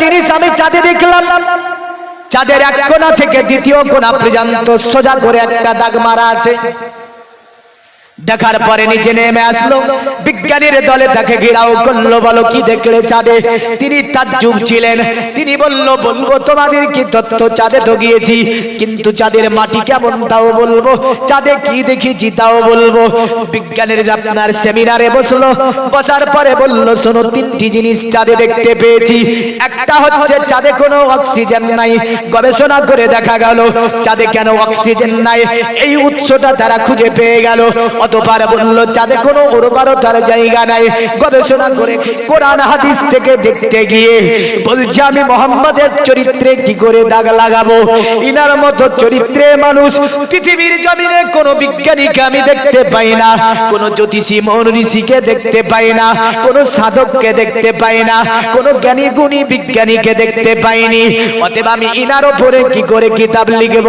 জিনিস আমি চাঁদে দেখলাম। চাঁদের এক কোনা থেকে দ্বিতীয় কোনা পর্যন্ত সোজা করে একটা দাগ মারা আছে। দেখার পরে নিচে নেমে আসলো। বিজ্ঞানীর দলে তাকে ঘেরাও করল, বলো কি দেখলে চাঁদে? তিনি তার যুগ ছিলেন। তিনি বলল, বলব তোমাদের কি তথ্য চাঁদে তো গিয়েছি, কিন্তু চাঁদের মাটি কেমন তাও বলব? চাঁদে কি দেখেছি তাও বলব? বিজ্ঞানীর আপনার সেমিনারে বসল। বসার পরে বলল, শোনো, তিনটি জিনিস চাঁদে দেখতে পেয়েছি। একটা হচ্ছে, চাঁদে কোনো অক্সিজেন নাই। গবেষণা করে দেখা গেল, চাঁদে কেন অক্সিজেন নাই? এই উৎসটা তারা খুঁজে পেয়ে গেল। অতবার বলল, চাঁদে কোনো উর্বরতার জায়গা নাই। গবেষণা করে কোরআন হাদিস থেকে দেখতে গিয়ে বলছে, আমি মোহাম্মদের চরিত্রে কি করে দাগ লাগাবো? ইনার মতো চরিত্রে মানুষ পৃথিবীর জমিনে কোনো বিজ্ঞানীকে আমি দেখতে পাই না, কোনো জ্যোতিষী মৌন ঋষিকে দেখতে পাই না, কোনো সাধককে দেখতে পাই না, কোনো জ্ঞানী গুণী বিজ্ঞানীকে দেখতে পাইনি। অতএব আমি ইনার ওপরে কি করে কিতাব লিখব?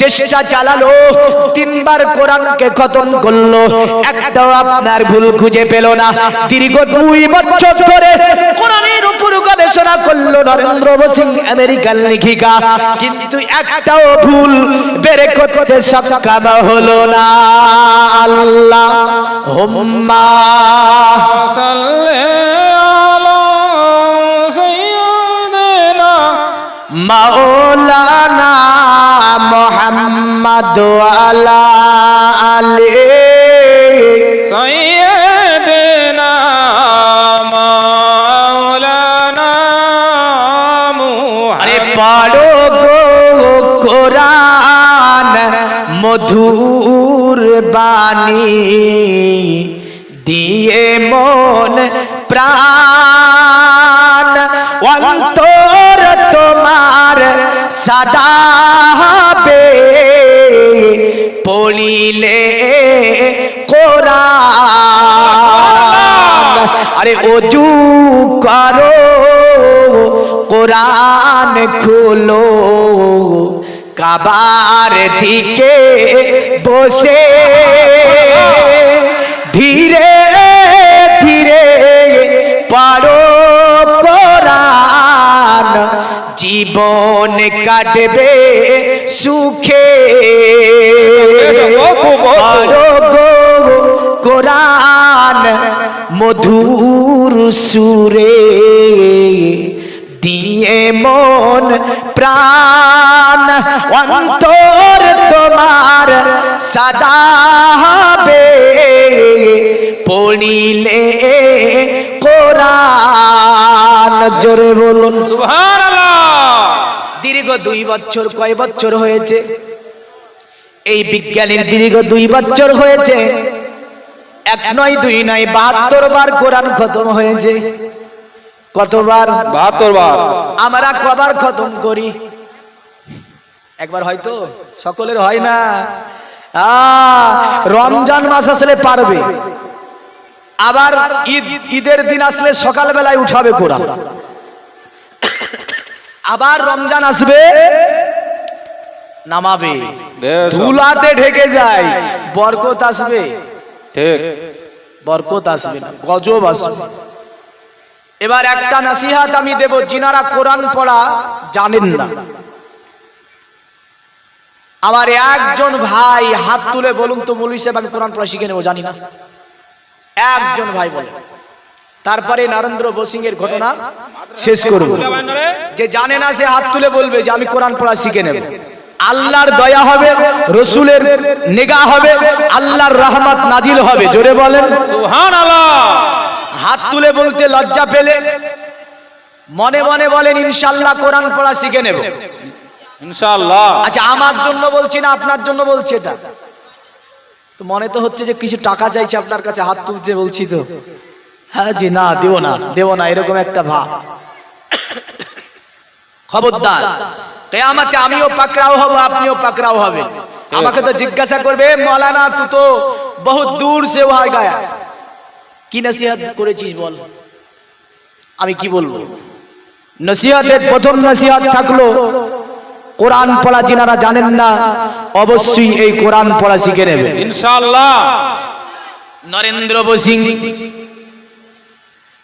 চেষ্টা চালালো, তিনবার কোরআনকে খতম করল। একটাও আপনার ভুল খুঁজে পেল না। দীর্ঘ দুই বছর ধরে কোরআনের উপর গবেষণা করল নরেন্দ্র সিং আমেরিকান লেখিকা। কিন্তু একটাও ভুল বের করতে সক্ষম হলো না। আল্লাহ হুম্মা। মাওলানা মোহাম্মদ আলা আলী বাণী দিয়ে মন প্রাণ। অন্তর তোমার সাদা হবে। পড়িলে কোরআন। আরে অজু করো, কোরআন খুলো। কাবার দিকে বসে। ধীরে ধীরে পারো কোরআন জীবন কাটবে সুখে। কোরআন মধুর সুরে। দিয়ে মন প্রাণ অন্তর তোমার সাদা হবে। পড়িলে কোরআন জোরে বলুন। দীর্ঘ দুই বছর কয় বছর হয়েছে? এই বিজ্ঞানীর দীর্ঘ দুই বছর হয়েছে। এক নয় দুই নয় বাহাত্তর বার কোরআন খতম হয়েছে। কতবার? বাহাত্তর বার আমরা কবার খতম করি। একবার হয়তো সকলের হয় না। রমজান মাস আসলে পারবে। আবার ঈদ ঈদের দিন আসলে সকালবেলায় উঠাবে কোরআন। আবার রমজান আসবে নামাবে। ধুলাতে ঢেকে যায় বরকত আসবে। ঠিক। বরকত আসবে না গজব আসবে। এবার একটা নাসিহাত আমি দেব, যিনারা কোরআন পড়া জানেন না। আমার একজন ভাই হাত তুলে বলুন তো, মৌলী সাহেব, আমি কোরআন পড়া শিখে নেব, জানি না। একজন ভাই বলে। তারপরে নরেন্দ্র বসিং এর ঘটনা শেষ করব। যে জানে না, সে হাত তুলে বলবে যে, আমি কোরআন পড়া শিখে নেব। আল্লাহর দয়া হবে, রসুলের নেগা হবে, আল্লাহর রহমত নাজিল হবে। জোরে বলেন। সুবহান আল্লাহ হাত তুলে বলতে লজ্জা পেলে মনে মনে বলেন ইনশাল্লাহ কোরআন পড়া শিখে নেব। ইনশাল্লাহ। আচ্ছা আমার জন্য বলছি না আপনার জন্য বলছি এটা। তো মনে তো হচ্ছে যে কিছু টাকা চাইছে আপনার কাছে হাত তুলতে বলছি তো। হ্যাঁ জি না দেব না দেব না এরকম একটা ভাব খবরদার কেয়ামতে আমিও পাকড়াও হব আপনিও পাকড়াও হবে আমাকে তো জিজ্ঞাসা করবে মৌলানা তু তো বহুত দূর সে হয় গায়া। কি নসিহত করেছিস বল? আমি কি বলব? নসিহতের প্রথম নসিহত থাকল কোরআন পড়া যিনারা জানেন না অবশ্যই এই কোরআন পড়া শিখে নেবে। ইনশাআল্লাহ। নরেন্দ্র বসিং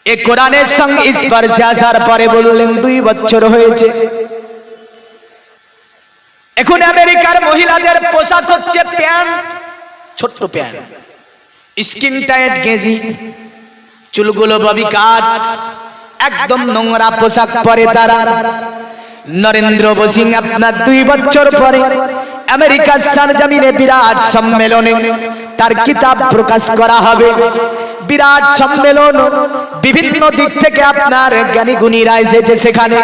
এ কোরআনের সঙ্গে স্পর্শে আসার পরে বললেন দুই বছর হয়েছে। এখন আমেরিকার মহিলাদের পোশাক হচ্ছে প্যান্ট ছোট্ট প্যান্ট। স্কিন টাইট গেজি, চুলগুলো ববি কাট একদম নোংরা পোশাক পরে তারা। নরেন্দ্র বসিং আপনার দুই বছর পরে আমেরিকার সারজামিনে বিরাট সম্মেলনে তার কিতাব প্রকাশ করা হবে। বিরাট সম্মেলন বিভিন্ন দিক থেকে আপনার জ্ঞানী গুণীরা এসেছে সেখানে।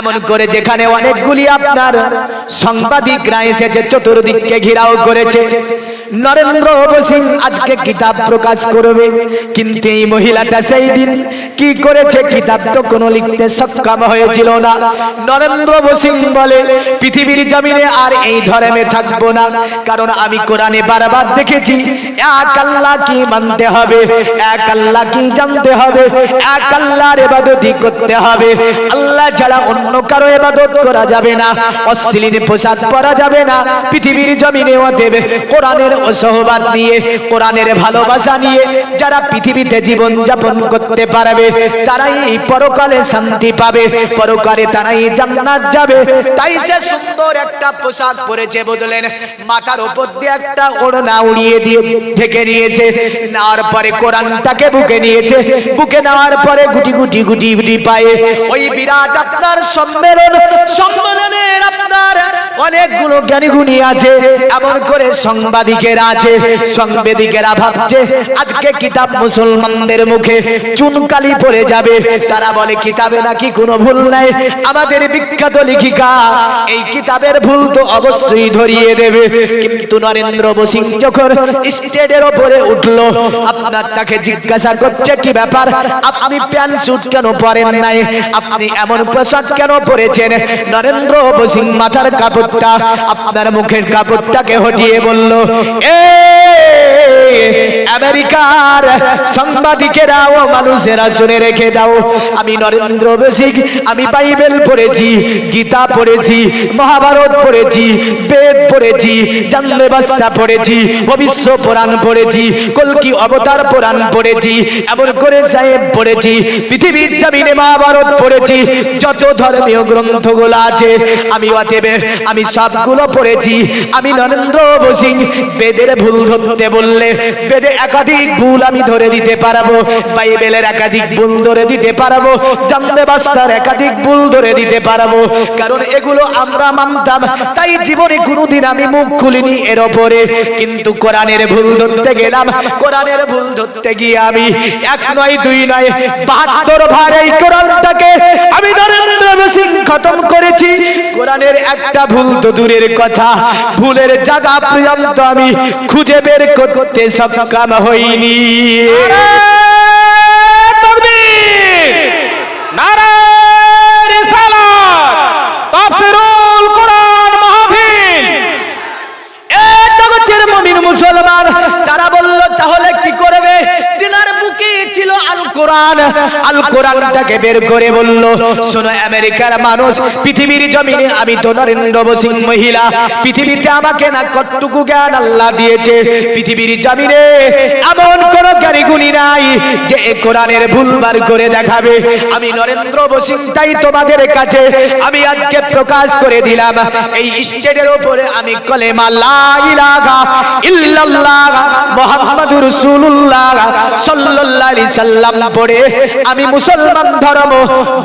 এমন করে যেখানে অনেকগুলি আপনার সাংবাদিকরা এসেছে, চতুর্দিককে ঘেরাও করেছে। নরেন্দ্র বসিং আজকে কিতাব প্রকাশ করবে। কিন্তু এই মহিলাটা সেই দিন কি করেছে কিতাব তো কোনো লিখতে সক্ষম হয়েছিল না। নরেন্দ্র বসিং বলে, পৃথিবীর জমিনে আর এই ধর্মে থাকব না। কারণ আমি কোরআনে বারবার দেখেছি, এক আল্লাহ কি মানতে হবে, এক আল্লাহ কি জানতে হবে, এক আল্লাহর ইবাদতই করতে হবে। আল্লাহ ছাড়া অন্য কারও এবাদত করা যাবে না, অশ্লীল পোশাক পরা যাবে না। পৃথিবীর জমিনে দেবে, কোরআনের অসহবাদ নিয়ে, কোরআনের ভালোবাসা নিয়ে যারা পৃথিবীতে জীবন যাপন করতে পারবে, তারাই পরকালে শান্তি পাবে। পরকালে তারাই জান্নাত যাবে। তাই সে সুন্দর একটা পোশাক পরেছে, বুঝলেন? মাথার উপর দিয়ে একটা ওড়না উড়িয়ে দিয়ে ঢেকে নিয়েছে। নেওয়ার পরে কোরআনটাকে বুকে নিয়েছে। বুকে নেওয়ার পরে গুটি গুটি গুটি গুটি পায়ে ওই বিরাট আপনার সম্মেলন, সম্মেলনের আপনার অনেকগুলো জ্ঞানী গুণী আছে, এমন করে সাংবাদিকেরা আছে, সাংবাদিকেরা ভাবছে, আজকে কিতাব মুসলমানদের মুখে চুনকালি পড়ে যাবে। তারা বলে, কিতাবে নাকি কোনো ভুল নাই? আমাদের বিখ্যাত লেখিকা, এই কিতাবের ভুল তো অবশ্যই ধরিয়ে দেবে। কিন্তু নরেন্দ্র বসিং যখন স্টেজের ওপরে উঠল, আপনার তাকে জিজ্ঞাসা করছে, কি ব্যাপার? আপনি প্যান্ট স্যুট কেন পরেন নাই? আপনি এমন পোশাক কেন পরেছেন? নরেন্দ্র বসিং মাথার কাপড়টা আপনার মুখের কাপড়টাকে হটিয়ে বলল, এ, আমেরিকার সাংবাদিকেরা ও মানুষেরা শুনে রেখে দাও। আমি নরেন্দ্র বসিক, আমি বাইবেল পড়েছি, গীতা পড়েছি, মহাভারত পড়েছি, বেদ পড়েছি, জানলে বাস্তা পড়েছি ভবিষ্য পুরাণ পড়েছি, কলকি অবতার পুরাণ পড়েছি, এমন করে সাহেব পড়েছি, পৃথিবীর জমিনে মহাভারত পড়েছি, যত ধর্মীয় গ্রন্থগুলো আছে, আমি অতএব আমি সবগুলো পড়েছি। আমি নরেন্দ্র বসিং বেদের ভুল ধরতে বললে বেদে একাধিক ভুল আমি ধরে দিতে পারব, বাইবেলের একাধিক ভুল ধরে দিতে পারব জানলে বাস্তার একাধিক ভুল ধরে দিতে পারব, কারণ এগুলো আমরা মানতাম, তাই জীবনে কোনোদিন আমি মুখ খুলিনি এর ওপরে। কিন্তু কোরআনের ভুল ধরতে গেলাম, কোরআনের ভুল ধরতে গিয়ে আমি এক নয়, দুই নয়, বাহাত্তর ভার এই কোরআনটাকে আমি নরেন্দ্র সিং খতম করেছি। কোরআনের একটা ভুল তো দূরের কথা। ভুলের জায়গা পর্যন্ত আমি খুঁজে বের করতে সক্ষম হইনি। মুসলমান তারা বলল, তাহলে কি করবে? তিনার বুকে ছিল আল কোরআন আল কোরআনটাকে বের করে বলল, শোনো, আমেরিকার মানুষ, পৃথিবীর জমিনে আমি তো নরেন্দ্র বসিং মহিলা। পৃথিবীতে আমাকে না কতটুকু জ্ঞান আল্লাহ দিয়েছে? পৃথিবীর জমিনে এমন কোন জ্ঞানী নাই যে কোরআনের ভুল বার করে দেখাবে। আমি নরেন্দ্র বসিং তাই তোমাদের কাছে আমি আজকে প্রকাশ করে দিলাম। এই স্টেজের উপরে আমি কলেমা লা ইলাহা ইল্লাল্লাহ মুহাম্মাদুর রাসূলুল্লাহ সাল্লাল্লাহু আলাইহি সাল্লাম পড়ে। আমি মুসলমান ধর্ম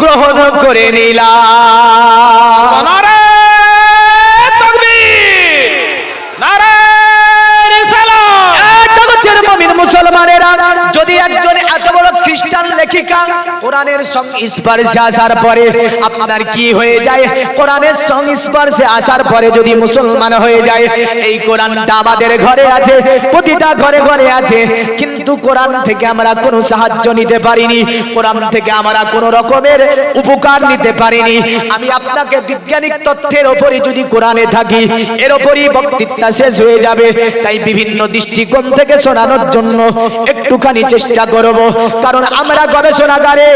গ্রহণ করে নিলাম। মুসলমানেরা যদি একজন খ্রিস্টান লেখিকা, কোরআনের সংস্পর্শে আসার পরে আপনার কি হয়ে যায়? কোরআনের সংস্পর্শে আসার পরে যদি মুসলমান হয়ে যায়, এই কোরআনটা আমাদের ঘরে আছে, প্রতিটা ঘরে ঘরে আছে। কিন্তু কোরআন থেকে আমরা কোনো সাহায্য নিতে পারিনি, কোরআন থেকে আমরা কোনো রকমের উপকার নিতে পারিনি। আমি আপনাকে বৈজ্ঞানিক তথ্যের ওপরে যদি কোরআনে থাকি, এর ওপরই বক্তৃতা শেষ হয়ে যাবে। তাই বিভিন্ন দৃষ্টিকোণ থেকে শোনানোর জন্য একটুখানি চেষ্টা করব। কারণ আমরা গবেষণাগারে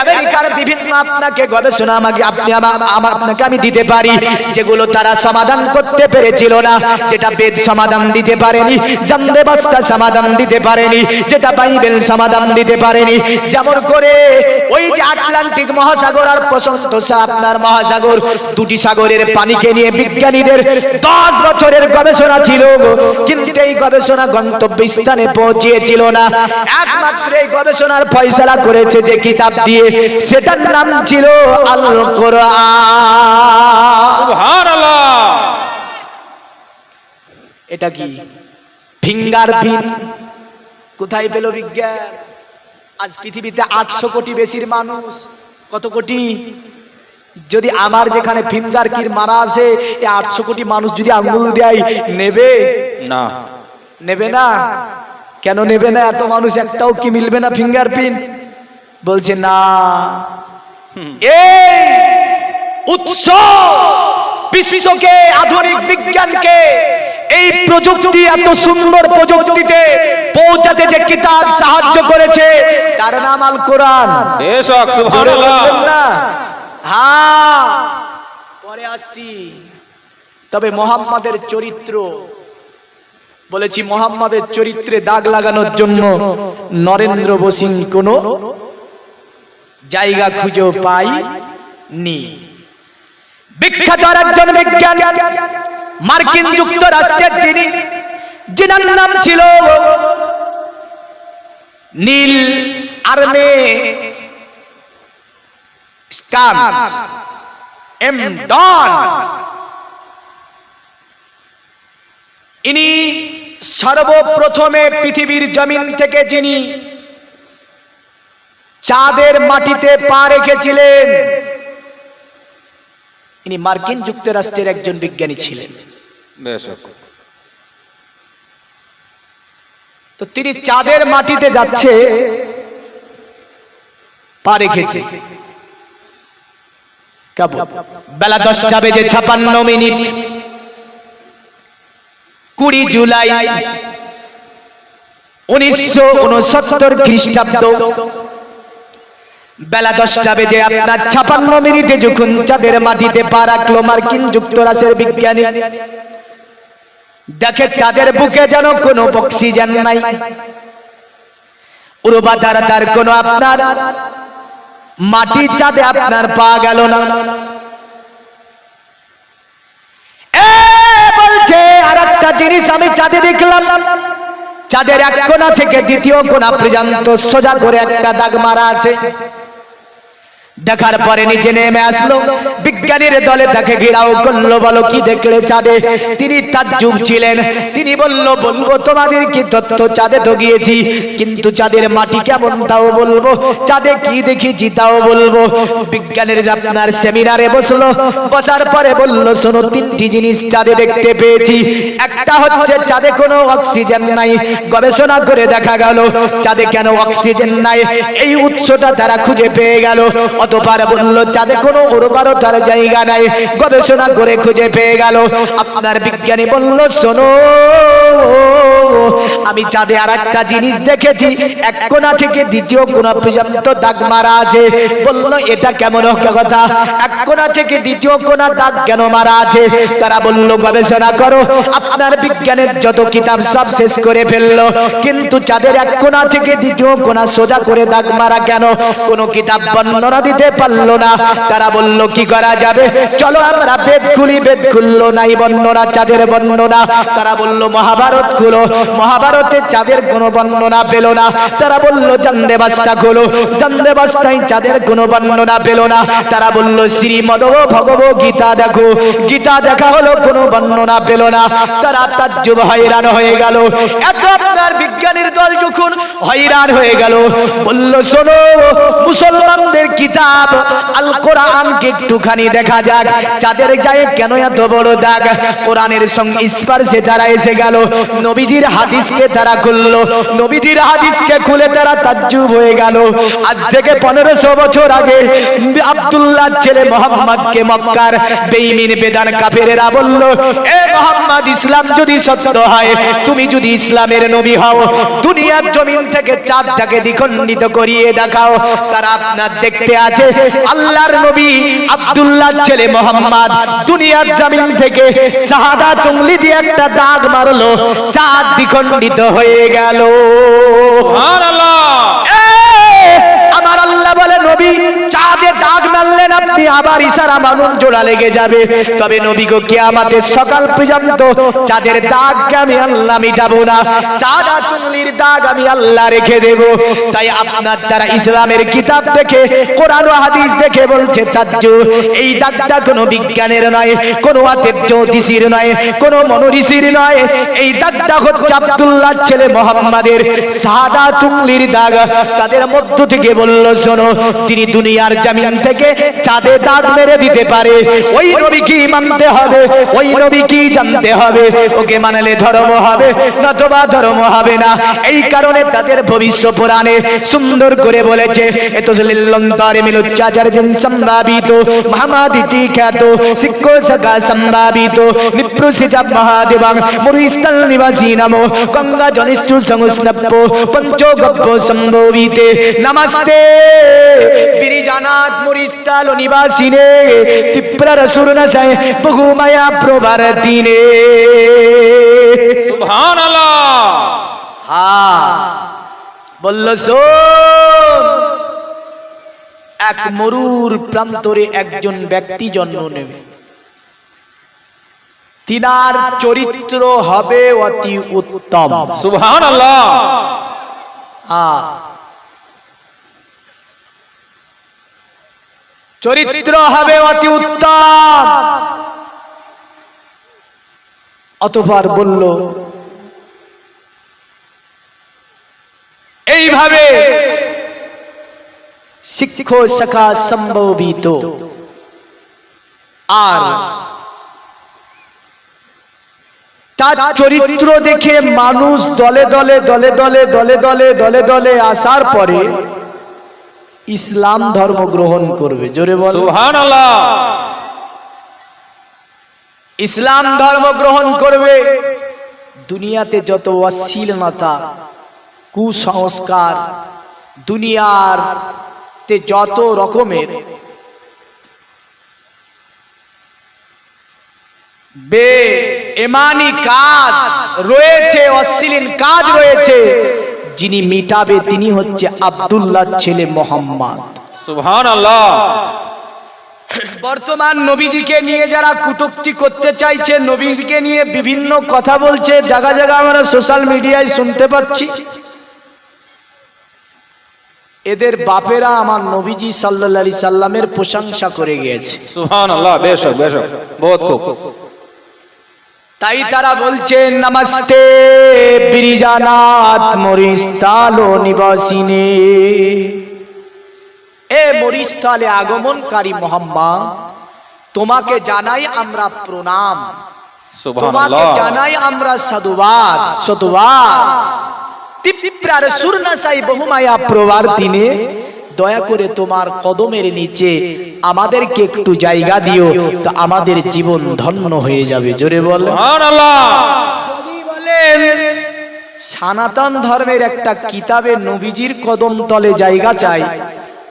আমেরিকার বিভিন্ন আপনাকে গবেষণা আমাকে আপনি আমা- আমা- আপনাকে আমি দিতে পারি যেগুলো তারা সমাধান করতে পেরেছিল না যেটা বেদ সমাধান দিতে পারেনি জানদে বাস্তা সমাধান দিতে পারেনি যেটা বাইবেল সমাধান দিতে পারেনি। যেমন করে ওই যে আটলান্টিক মহাসাগর আর প্রশান্ত আপনার মহাসাগর দুটি সাগরের পানিকে নিয়ে বিজ্ঞানীদের দশ বছরের গবেষণা ছিল কিন্তু এই গবেষণা গন্তব্য স্থানে পৌঁছিয়েছিল না। একমাত্র এই গবেষণার ফয়সালা করেছে যে কিতাব দিয়ে সেটার নাম ছিল আল কোরআন সুবহানাল্লাহ। এটা কি? ফিঙ্গার কোথায় পেল বিজ্ঞান? আজ পৃথিবীতে আটশো কোটি বেশির মানুষ। কত কোটি? যদি আমার যেখানে ফিঙ্গার কির মারা আছে এই আটশো কোটি মানুষ যদি আঙ্গুল দেয় নেবে? না। নেবে না? কেন নেবে না? এত মানুষ একটাও কি মিলবে না ফিঙ্গারপ্রিন্ট বলছে না। এই উৎস বিশ্বকে আধুনিক বিজ্ঞানকে এই প্রযুক্তি এত সুন্দর প্রযুক্তিতে পৌঁছাতে যে কিতাব সাহায্য করেছে তার নাম আল কোরআন। হ্যাঁ পরে আসছি। তবে মোহাম্মদের চরিত্র বলেছি, মোহাম্মদের চরিত্রে দাগ লাগানোর জন্য নরেন্দ্র বসিং কোনো জায়গা খুঁজে পাই নি বিখ্যাত একজন বিজ্ঞান, মার্কিন যুক্তরাষ্ট্রের যিনি, যিনার নাম ছিল নীল আর্মে এম ডন। ইনি সর্বপ্রথমে পৃথিবীর জমিন থেকে যিনি চাঁদের মাটিতে পা রেখেছিলেন ইনি মার্কিন যুক্তরাষ্ট্রের একজন বিজ্ঞানী ছিলেন। তো তিনি চাঁদের মাটিতে যাচ্ছে পা রেখেছে। বেলা দশটা বেজে ছাপান্ন মিনিট। কুড়ি জুলাই উনিশশো উনসত্তর খ্রিস্টাব্দ। বেলা দশটা বেজে আপনার ছাপান্ন মিনিটে যখন চাঁদের মাটিতে পা রাখল মার্কিন যুক্তরাষ্ট্রের বিজ্ঞানী, দেখে চাঁদের বুকে যেন কোনো অক্সিজেন নাই। উরবা দ্বারা তার কোনো আপনার, মাটি চাঁদে আপনার পা গেল না। জিনিস আমি চাঁদে দেখলাম। চাঁদের এক কোনা থেকে দ্বিতীয় কোনা পর্যন্ত সোজা করে একটা দাগ মারা আছে। দেখার পরে নিচে নেমে আসলো। বিজ্ঞানীর দলে তাকে ঘেরাও করল, বলো কি দেখলে চাঁদে? তিনি তার যুগ ছিলেন। তিনি বলল, বলব, তোমাদের কি তথ্য? চাঁদে তো গিয়েছি, কিন্তু চাঁদের মাটি কেমন তাও বলব? চাঁদে কি দেখেছি তাও বলব? বিজ্ঞানের আপনার সেমিনারে বসল। বসার পরে বলল, শোনো, তিনটি জিনিস চাঁদে দেখতে পেয়েছি। একটা হচ্ছে চাঁদে কোনো অক্সিজেন নাই। গবেষণা করে দেখা গেল, চাঁদে কেন অক্সিজেন নাই? এই উৎসটা তারা খুঁজে পেয়ে গেল। অতপার বলল চাঁদে কোনো উর্বরতার জায়গা নাই, গবেষণা করে খুঁজে পেয়ে গেল। আপনার বিজ্ঞানী বলল, শোনো, আমি চাঁদে আর একটা জিনিস দেখেছি, এক কোণা থেকে দ্বিতীয় কোণা পর্যন্ত দাগ মারা আছে। বলল, এটা কেমন কথা? এক কোণা থেকে দ্বিতীয় কোণা দাগ কেন মারা আছে? তারা বলল, গবেষণা করো। আপনার বিজ্ঞানের যত কিতাব সব শেষ করে ফেলল। কিন্তু চাঁদের এক কোণা থেকে দ্বিতীয় কোণা সোজা করে দাগ মারা কেন? কোনো কিতাব বর্ণনা দিতে পারল না। তারা বলল, কি করা যাবে? চলো আমরা বেদ খুলি, বেদ খুললো নাই বর্ণনা, চাঁদের বর্ণনা। তারা বলল, মহাভারত খুলো। মহাভারতে চাঁদের কোনো বর্ণনা পেল না। তারা বলল চান্দে বাস্তা খুলো। চান্দে বাস্তায় চাঁদের কোনো বর্ণনা পেল না। তারা বলল শ্রীমদ ভগব গীতা দেখো। গীতা দেখা হলো, কোনো বর্ণনা পেল না। তারা তাজ্জুব হয়রান হয়ে গেল। এত আপনার বিজ্ঞানীর দল যখন হয়রান হয়ে গেল, বলল, শোনো, মুসলমানদের কিতাব আল কোরআন আমাদেরকে একটুখানি দেখা যাক, চাঁদের গায়ে কেন এত বড় দাগ? কোরআনের সঙ্গে স্পর্শে তারা এসে গেল, নবীজির হাদিসকে তারা খুললো, নবীজির হাদিসকে খুলে তারা তাজ্জুব হয়ে গেল। আজ থেকে পনেরোশো বছর আগে আব্দুল্লাহ ছেলে মোহাম্মদকে মক্কার বেইমিন বেদান কাফেরেরা বলল, এ মোহাম্মদ, ইসলাম যদি সত্য হয়, তুমি যদি ইসলামের নবী হও, দুনিয়ার জমিন থেকে চাঁদটাকে দ্বিখণ্ডিত করিয়ে দেখাও, তারা আপনার দেখতে আছে। আল্লাহর নবী আব্দুল্লাহ ছেলে মোহাম্মদ দুনিয়ার জামিন থেকে সাহাদা তুংলি দিয়ে একটা দাগ মারলো চাঁদ দ্বিখণ্ডিত হয়ে গেল। আমার আল্লাহ বলে নবী চাঁদে দাগ মারলেন আপনি আবার ইশারা মানুষ জোড়া লেগে যাবে। তবে গো কিয়ামতের সকাল পর্যন্ত চাঁদের দাগকে আমি আল্লাহ মিটাবো না সাদা দাগ আমি আল্লাহ রেখে দেব। তাই আপনার দ্বারা ইসলামের কিতাব দেখে, কোরআন হাদিস দেখে বলছে, তাজ্জু, এই দাগটা কোনো বিজ্ঞানের নয়, কোনো আতের জ্যোতিষীর নয়, কোনো মনোঋষির নয়। এই দাগটা হচ্ছে আব্দুল্লাহ ছেলে মোহাম্মদের সাদা তুমলির দাগ। তাদের মধ্য থেকে বলল, শোনো, যিনি দুনিয়ার জামিন থেকে চাঁদে দাগ মেরে দিতে পারে। ওই নবী কি মানতে হবে, ওই নবী কি জানতে হবে। ওকে মানলে ধর্ম হবে, নতবা ধর্ম হবে না। এই কারণে তাদের ভবিষ্য পুরাণে সুন্দর করে বলেছে এত লিল্লন্তরে মিলুচ্চাচার্যন সম্ভাবিত, মহামাদিতি খ্যাত শিক্ষ সখা সম্ভাবিত নিপ্রুষিজা মহাদেবাং মুরিস্থল নিবাসী নমো, গঙ্গা জনিষ্ঠু সংস্নপ্য পঞ্চগব্য সম্ভবিতে। নমস্তে! বিরিজানাথ মুরিস্থল নিবাসিনে তীব্র সুরনশয় বহুমায়া প্রভার দিনে। সুবহানাল্লাহ। হ্যাঁ বলল শোন এক মরুর প্রান্তরে একজন ব্যক্তি জন্ম নেবে। তিনার চরিত্র হবে অতি উত্তম। সুবহানাল্লাহ। হ্যাঁ চরিত্র হবে অতি উত্তম। অতঃপর বলল, এইভাবে শিক্ষ সখা সম্ভবিত। আর তার চরিত্র দেখে মানুষ দলে দলে দলে দলে দলে দলে দলে দলে আসার পরে ইসলাম ধর্ম গ্রহণ করবে। জোরে বল। ইসলাম ধর্ম গ্রহণ করবে। দুনিয়াতে যত অশ্লীলতা কুসংস্কার দুনিয়ার তে যত রকমের বে এমানি কাজ রয়েছে অশ্লীল কাজ রয়েছে যিনি মিটাবে তিনি হচ্ছে আব্দুল্লাহ ছেলে মোহাম্মদ। বর্তমান নবীজিকে নিয়ে যারা কুটুক্তি করতে চাইছে নবীজিকে নিয়ে বিভিন্ন কথা বলছে জায়গা জায়গা আমরা সোশ্যাল মিডিয়ায় শুনতে পাচ্ছি। এদের বাপেরা আমার নবীজি সাল্লাল্লাহু আলাইহি সাল্লামের প্রশংসা করে গিয়েছে। সুবহানাল্লাহ বেশক বেশক বহুত খুব। তাই তারা বলছে নমস্তে বিরিজানাথ মরিস্তালো নিবাসিনে। এ মরিস্তালে আগমনকারী মোহাম্মদ তোমাকে জানাই আমরা প্রণাম। তোমাকে জানাই আমরা সাধুবাদ সাধুবাদ তিপ্রার সুরনাসাই বহুমায়া প্রবার দিনে দয়া করে তোমার কদমের নিচে আমাদেরকে একটু জায়গা দিও তা আমাদের জীবন ধন্য হয়ে যাবে। জোরে বল। সনাতন ধর্মের একটা কিতাবে নবীজির কদম তলে জায়গা চাই।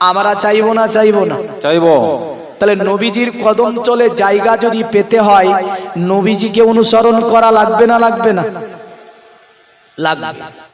আমরা চাইব না চাইব না? চাইব। তাহলে নবীজির কদম চলে জায়গা যদি পেতে হয় নবীজিকে অনুসরণ করা লাগবে না লাগবে না? লাগবে।